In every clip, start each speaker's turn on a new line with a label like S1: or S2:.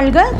S1: வாழ்க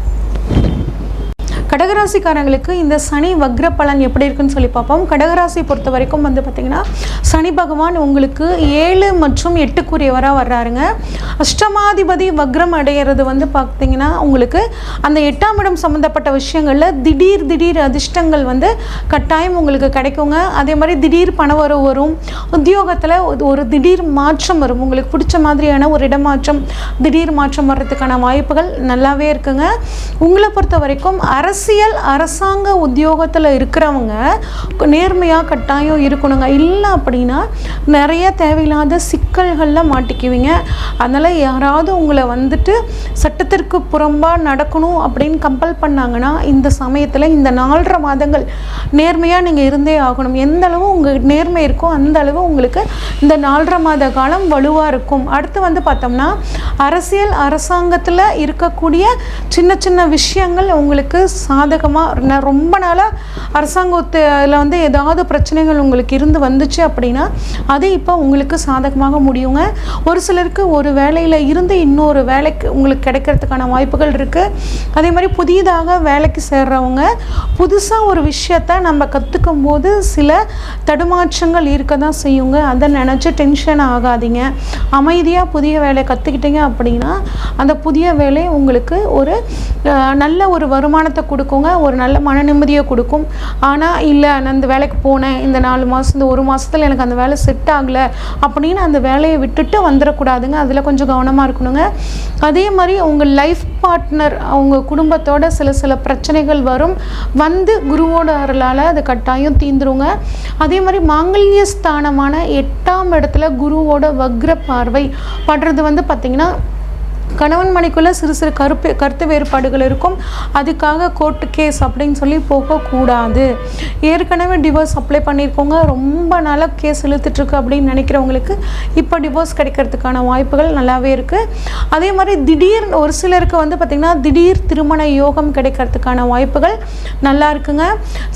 S1: கடகராசிக்காரங்களுக்கு இந்த சனி வக்ர பலன் எப்படி இருக்குன்னு சொல்லி பார்ப்போம். கடகராசி பொறுத்த வரைக்கும் வந்து பார்த்திங்கன்னா சனி பகவான் உங்களுக்கு ஏழு மற்றும் எட்டுக்குரியவராக வர்றாருங்க. அஷ்டமாதிபதி வக்ரம் அடையிறது வந்து பார்த்திங்கன்னா உங்களுக்கு அந்த எட்டாம் இடம் சம்மந்தப்பட்ட விஷயங்களில் திடீர் திடீர் அதிர்ஷ்டங்கள் வந்து கட்டாயம் உங்களுக்கு கிடைக்குங்க. அதே மாதிரி திடீர் பணவரவு வரும். உத்தியோகத்தில் ஒரு திடீர் மாற்றம் வரும். உங்களுக்கு பிடிச்ச மாதிரியான ஒரு இடமாற்றம் திடீர் மாற்றம் வர்றதுக்கான வாய்ப்புகள் நல்லாவே இருக்குங்க. உங்களை பொறுத்த வரைக்கும் அரசு அரசியல் அரசாங்க உத்தியோகத்தில் இருக்கிறவங்க நேர்மையாக கட்டாயம் இருக்கணுங்க. இல்லை அப்படின்னா நிறைய தேவையில்லாத சிக்கல்களில் மாட்டிக்குவீங்க. அதனால் யாராவது உங்களை வந்துட்டு சட்டத்திற்கு புறம்பாக நடக்கணும் அப்படின்னு கம்பல் பண்ணாங்கன்னா இந்த சமயத்தில் இந்த நாலரை மாதங்கள் நேர்மையாக நீங்கள் இருந்தே ஆகணும். எந்த அளவு உங்கள் நேர்மை இருக்கோ அந்த அளவு உங்களுக்கு இந்த நாலரை மாத காலம் வலுவாக இருக்கும். அடுத்து வந்து பார்த்தோம்னா அரசியல் அரசாங்கத்தில் இருக்கக்கூடிய சின்ன சின்ன விஷயங்கள் உங்களுக்கு சாதகமாக ரொம்ப நாளாக அரசாங்கத்தில் வந்து ஏதாவது பிரச்சனைகள் உங்களுக்கு இருந்து வந்துச்சு அப்படின்னா அது இப்போ உங்களுக்கு சாதகமாக முடியுங்க. ஒரு சிலருக்கு ஒரு வேலையில் இருந்து இன்னொரு வேலைக்கு உங்களுக்கு கிடைக்கிறதுக்கான வாய்ப்புகள் இருக்குது அதே மாதிரி புதியதாக வேலைக்கு சேர்றவங்க புதுசாக ஒரு விஷயத்த நம்ம கற்றுக்கும் போது சில தடுமாற்றங்கள் இருக்க தான் செய்யுங்க. அதை நினச்சி டென்ஷன் ஆகாதீங்க. அமைதியாக புதிய வேலையை கற்றுக்கிட்டீங்க அப்படின்னா அந்த புதிய வேலை உங்களுக்கு ஒரு நல்ல ஒரு வருமானத்தை கொடுக்குங்க. ஒரு நல்ல மன நிம்மதியை கொடுக்கும். ஆனால் இல்லை நான் இந்த வேலைக்கு போனேன். இந்த நாலு மாதம் இந்த ஒரு மாதத்தில் எனக்கு அந்த வேலை செட் ஆகலை அப்படின்னு அந்த வேலையை விட்டுட்டு வந்துடக்கூடாதுங்க. அதில் கொஞ்சம் கவனமாக இருக்கணுங்க. அதே மாதிரி உங்கள் லைஃப் பார்ட்னர் அவங்க குடும்பத்தோட சில சில பிரச்சனைகள் வரும். வந்து குருவோட அருளால் அது கட்டாயம் தீந்துருங்க. அதே மாதிரி மாங்கல்ய ஸ்தானமான எட்டாம் இடத்துல குருவோட வக்ர பார்வை படுறது வந்து பார்த்திங்கன்னா கணவன் மனைக்குள்ளே சிறு சிறு கருப்பு கருத்து வேறுபாடுகள் இருக்கும். அதுக்காக கோர்ட்டு கேஸ் அப்படின்னு சொல்லி போகக்கூடாது. ஏற்கனவே டிவோர்ஸ் அப்ளை பண்ணியிருக்கோங்க ரொம்ப நாளாக கேஸ் இழுத்துட்ருக்கு அப்படின்னு நினைக்கிறவங்களுக்கு இப்போ டிவோர்ஸ் கிடைக்கிறதுக்கான வாய்ப்புகள் நல்லாவே இருக்குது அதே மாதிரி திடீர் ஒரு சிலருக்கு வந்து பார்த்திங்கன்னா திடீர் திருமண யோகம் கிடைக்கிறதுக்கான வாய்ப்புகள் நல்லா இருக்குங்க.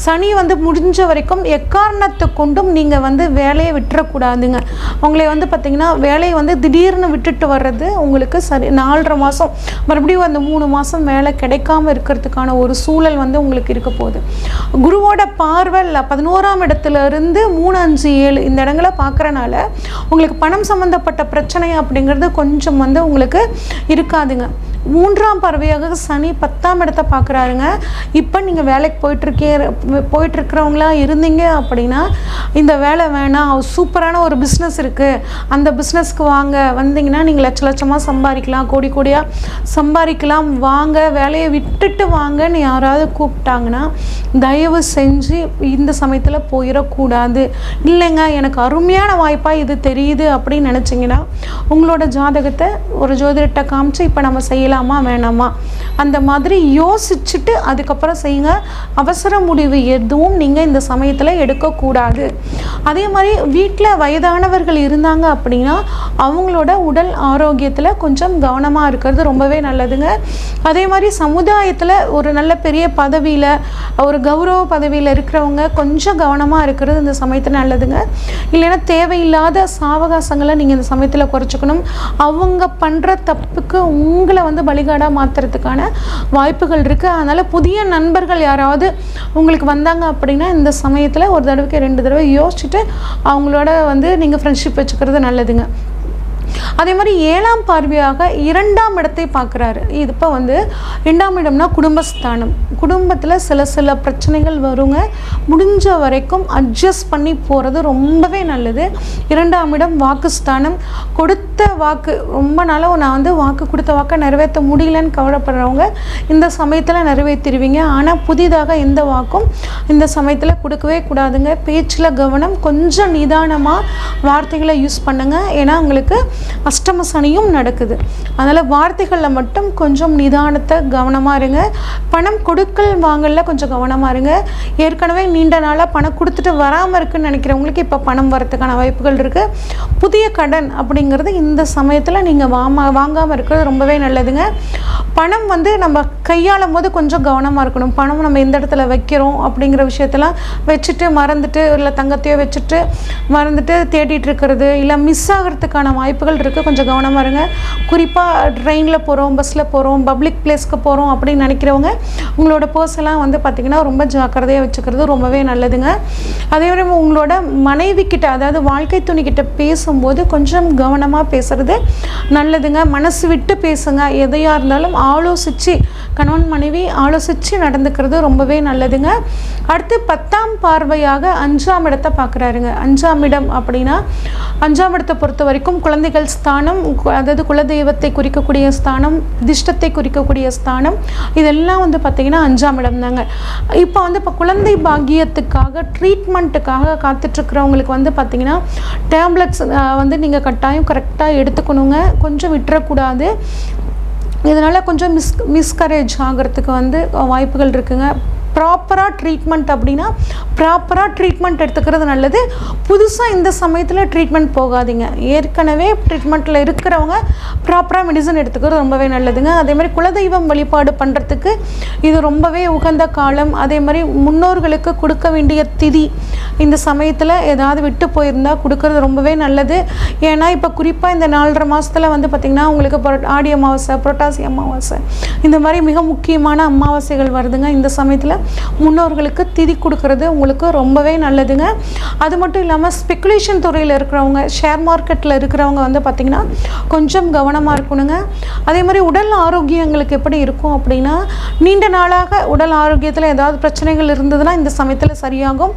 S1: சனி வந்து முடிஞ்ச வரைக்கும் எக்காரணத்தை கொண்டும் நீங்கள் வந்து வேலையை விட்டுறக்கூடாதுங்க. அவங்களே வந்து பார்த்திங்கன்னா வேலையை வந்து திடீர்னு விட்டுட்டு வர்றது உங்களுக்கு சரி நாலரை மாதம் மறுபடியும் அந்த மூணு மாதம் வேலை கிடைக்காம இருக்கிறதுக்கான ஒரு சூழல் வந்து உங்களுக்கு இருக்க போகுது. குருவோட பார்வை பதினோராம் இடத்துல இருந்து மூணு அஞ்சு ஏழு இந்த இடங்களை பார்க்குறனால உங்களுக்கு பணம் சம்மந்தப்பட்ட பிரச்சனை அப்படிங்கிறது கொஞ்சம் வந்து உங்களுக்கு இருக்காதுங்க. மூன்றாம் பறவையாக சனி பத்தாம் இடத்த பார்க்குறாருங்க இப்போ நீங்கள் வேலைக்கு போயிட்டுருக்கே போயிட்டுருக்கிறவங்களா இருந்தீங்க அப்படின்னா இந்த வேலை வேணாம் சூப்பரான ஒரு பிஸ்னஸ் இருக்குது அந்த பிஸ்னஸ்க்கு வாங்க. வந்தீங்கன்னா நீங்கள் லட்ச லட்சமாக சம்பாதிக்கலாம். கோடி கோடியாக சம்பாதிக்கலாம். வாங்க வேலையை விட்டுட்டு வாங்கன்னு யாராவது கூப்பிட்டாங்கன்னா தயவு செஞ்சு இந்த சமயத்தில் போயிடக்கூடாது. இல்லைங்க எனக்கு அருமையான வாய்ப்பாக இது தெரியுது அப்படின்னு நினச்சிங்கன்னா உங்களோட ஜாதகத்தை ஒரு ஜோதிடத்தை காமிச்சு இப்போ நம்ம செய்யலாமா வேணாமா? அந்த மாதிரி யோசிச்சுட்டு அதுக்கப்புறம் செய்யுங்க. அவசர முடிவு எதுவும் நீங்கள் இந்த சமயத்தில் எடுக்கக்கூடாது. அதே மாதிரி வீட்டில் வயதானவர்கள் இருந்தாங்க அப்படின்னா அவங்களோட உடல் ஆரோக்கியத்தில் கொஞ்சம் கவனமாக இருக்கிறது ரொம்பவே நல்லதுங்க. அதே மாதிரி சமுதாயத்தில் ஒரு நல்ல பெரிய பதவியில் ஒரு கௌரவ பதவியில் இருக்கிறவங்க கொஞ்சம் கவனமாக இருக்கிறது இந்த சமயத்தில் நல்லதுங்க. இல்லைன்னா தேவையில்லாத சாவகாசங்களை நீங்கள் இந்த சமயத்தில் குறைச்சிக்கணும். அவங்க பண்ணுற தப்புக்கு உங்களை வந்து பலிகாடாக மாற்றுறதுக்கான வாய்ப்புகள் இருக்குது அதனால் புதிய நண்பர்கள் யாராவது உங்களுக்கு வந்தாங்க அப்படின்னா இந்த சமயத்தில் ஒரு தடவைக்கு ரெண்டு தடவை யோசிச்சுட்டு அவங்களோட வந்து நீங்கள் ஃப்ரெண்ட்ஷிப் வச்சுக்கிறது நல்லதுங்க. அதே மாதிரி ஏழாம் பார்வையாக இரண்டாம் இடத்தை பார்க்குறாரு. இது இப்போ வந்து ரெண்டாம் இடம்னா குடும்பஸ்தானம். குடும்பத்தில் சில சில பிரச்சனைகள் வருங்க. முடிஞ்ச வரைக்கும் அட்ஜஸ்ட் பண்ணி போகிறது ரொம்பவே நல்லது. இரண்டாம் இடம் வாக்குஸ்தானம். கொடுத்த வாக்கு ரொம்ப நாளாக நான் வந்து வாக்கு கொடுத்த வாக்கை நிறைவேற்ற முடியலன்னு கவலைப்படுறவங்க இந்த சமயத்தில் நிறைவேற்றிடுவீங்க ஆனால் புதிதாக எந்த வாக்கும் இந்த சமயத்தில் கொடுக்கவே கூடாதுங்க. பேச்சில் கவனம் கொஞ்சம் நிதானமாக வார்த்தைகளை யூஸ் பண்ணுங்கள் ஏன்னா உங்களுக்கு அஷ்டம சனியும் நடக்குது. அதனால் வார்த்தைகளில் மட்டும் கொஞ்சம் நிதானத்தை கவனமாக இருங்க. பணம் கொடுக்கல் வாங்கல கொஞ்சம் கவனமாக இருங்க. ஏற்கனவே நீண்ட நாளாக பணம் கொடுத்துட்டு வராமல் இருக்குன்னு நினைக்கிறவங்களுக்கு இப்போ பணம் வரதுக்கான வாய்ப்புகள் இருக்குது புதிய கடன் அப்படிங்கிறது இந்த சமயத்தில் நீங்கள் வாமா வாங்காமல் இருக்கிறது ரொம்பவே நல்லதுங்க. பணம் வந்து நம்ம கையாளும் போது கொஞ்சம் கவனமாக இருக்கணும். பணம் நம்ம எந்த இடத்துல வைக்கிறோம் அப்படிங்கிற விஷயத்தெல்லாம் வச்சுட்டு மறந்துட்டு இல்லை தங்கத்தையோ வச்சுட்டு மறந்துட்டு தேடிட்டு இருக்கிறது இல்லை மிஸ் ஆகிறதுக்கான வாய்ப்புகள் இருக்குது கொஞ்சம் கவனமாக இருங்க. குறிப்பாக ட்ரெயினில் போகிறோம் பஸ்ஸில் போகிறோம் பப்ளிக் பிளேஸ்க்கு போகிறோம் அப்படின்னு நினைக்கிறவங்க உங்களோட பர்ஸெல்லாம் வந்து பார்த்திங்கன்னா ரொம்ப ஜாக்கிரதையாக வச்சுக்கிறது ரொம்பவே நல்லதுங்க. அதே மாதிரி உங்களோட மனைவி கிட்ட அதாவது வாழ்க்கை துணி கிட்ட பேசும்போது கொஞ்சம் கவனமாக பேசுறது நல்லதுங்க. மனசு விட்டு பேசுங்க. எதையாக இருந்தாலும் ஆலோசித்து கணவன் மனைவி ஆலோசித்து நடந்துக்கிறது ரொம்பவே நல்லதுங்க. அடுத்து பத்தாம் பார்வையாக அஞ்சாம் இடத்தை பார்க்குறாருங்க அஞ்சாம் இடம் அப்படின்னா அஞ்சாம் இடத்தை பொறுத்த வரைக்கும் குழந்தைகள் ஸ்தானம் அதாவது குலதெய்வத்தை குறிக்கக்கூடிய ஸ்தானம் திஷ்டத்தை குறிக்கக்கூடிய ஸ்தானம் இதெல்லாம் வந்து பார்த்திங்கன்னா அஞ்சாம் இடம் தாங்க. இப்போ வந்து இப்போ குழந்தை பாக்கியத்துக்காக ட்ரீட்மெண்ட்டுக்காக காத்துட்ருக்கிறவங்களுக்கு வந்து பார்த்திங்கன்னா டேப்லெட்ஸ் வந்து நீங்கள் கட்டாயம் கரெக்டாக எடுத்துக்கணுங்க. கொஞ்சம் விட்டுறக்கூடாது. இதனால் கொஞ்சம் மிஸ் மிஸ்கரேஜ் ஆகிறதுக்கு வந்து வாய்ப்புகள் இருக்குங்க. ப்ராப்பராக ட்ரீட்மெண்ட் அப்படின்னா ப்ராப்பராக ட்ரீட்மெண்ட் எடுத்துக்கிறது நல்லது. புதுசாக இந்த சமயத்தில் ட்ரீட்மெண்ட் போகாதீங்க. ஏற்கனவே ட்ரீட்மெண்ட்டில் இருக்கிறவங்க ப்ராப்பராக மெடிசன் எடுத்துக்கிறது ரொம்பவே நல்லதுங்க. அதே மாதிரி குலதெய்வம் வழிபாடு பண்ணுறதுக்கு இது ரொம்பவே உகந்த காலம். அதே மாதிரி முன்னோர்களுக்கு கொடுக்க வேண்டிய திதி இந்த சமயத்தில் ஏதாவது விட்டு போயிருந்தால் கொடுக்கறது ரொம்பவே நல்லது. ஏன்னா இப்போ குறிப்பாக இந்த நாலரை மாதத்தில் வந்து பார்த்திங்கன்னா உங்களுக்கு ஆடி அமாவாசை புரட்டாசி அமாவாசை இந்த மாதிரி மிக முக்கியமான அமாவாசைகள் வருதுங்க. இந்த சமயத்தில் முன்னோர்களுக்கு திதி கொடுக்கறது உங்களுக்கு ரொம்பவே நல்லதுங்க. அது மட்டும் இல்லாமல் ஸ்பெக்குலேஷன் துறையில் இருக்கிறவங்க ஷேர் மார்க்கெட்டில் இருக்கிறவங்க வந்து பார்த்திங்கன்னா கொஞ்சம் கவனமாக இருக்கணுங்க. அதே மாதிரி உடல் ஆரோக்கியங்களுக்கு எப்படி இருக்கும் அப்படின்னா நீண்ட நாளாக உடல் ஆரோக்கியத்தில் ஏதாவது பிரச்சனைகள் இருந்ததுன்னா இந்த சமயத்தில் சரியாகும்.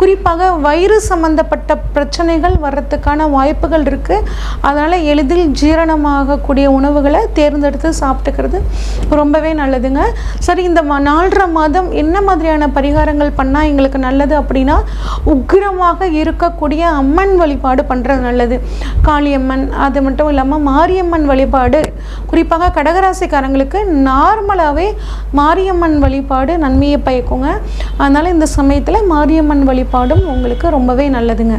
S1: குறிப்பாக வயிறு சம்பந்தப்பட்ட பிரச்சனைகள் வர்றதுக்கான வாய்ப்புகள் இருக்குது அதனால் எளிதில் ஜீரணமாகக்கூடிய உணவுகளை தேர்ந்தெடுத்து சாப்பிட்டுக்கிறது ரொம்பவே நல்லதுங்க. சரி இந்த நாலரை மாதம் என்ன மாதிரியான பரிகாரங்கள் பண்ணால் எங்களுக்கு நல்லது அப்படின்னா உக்கிரமாக இருக்கக்கூடிய அம்மன் வழிபாடு பண்ணுறது நல்லது. காளியம்மன் அது மட்டும் இல்லாமல் மாரியம்மன் வழிபாடு. குறிப்பாக கடகராசிக்காரங்களுக்கு நார்மலாகவே மாரியம்மன் வழிபாடு நன்மையை பயக்குங்க. அதனால் இந்த சமயத்தில் மாரியம்மன் வழிபாடும் உங்களுக்கு ரொம்பவே நல்லதுங்க.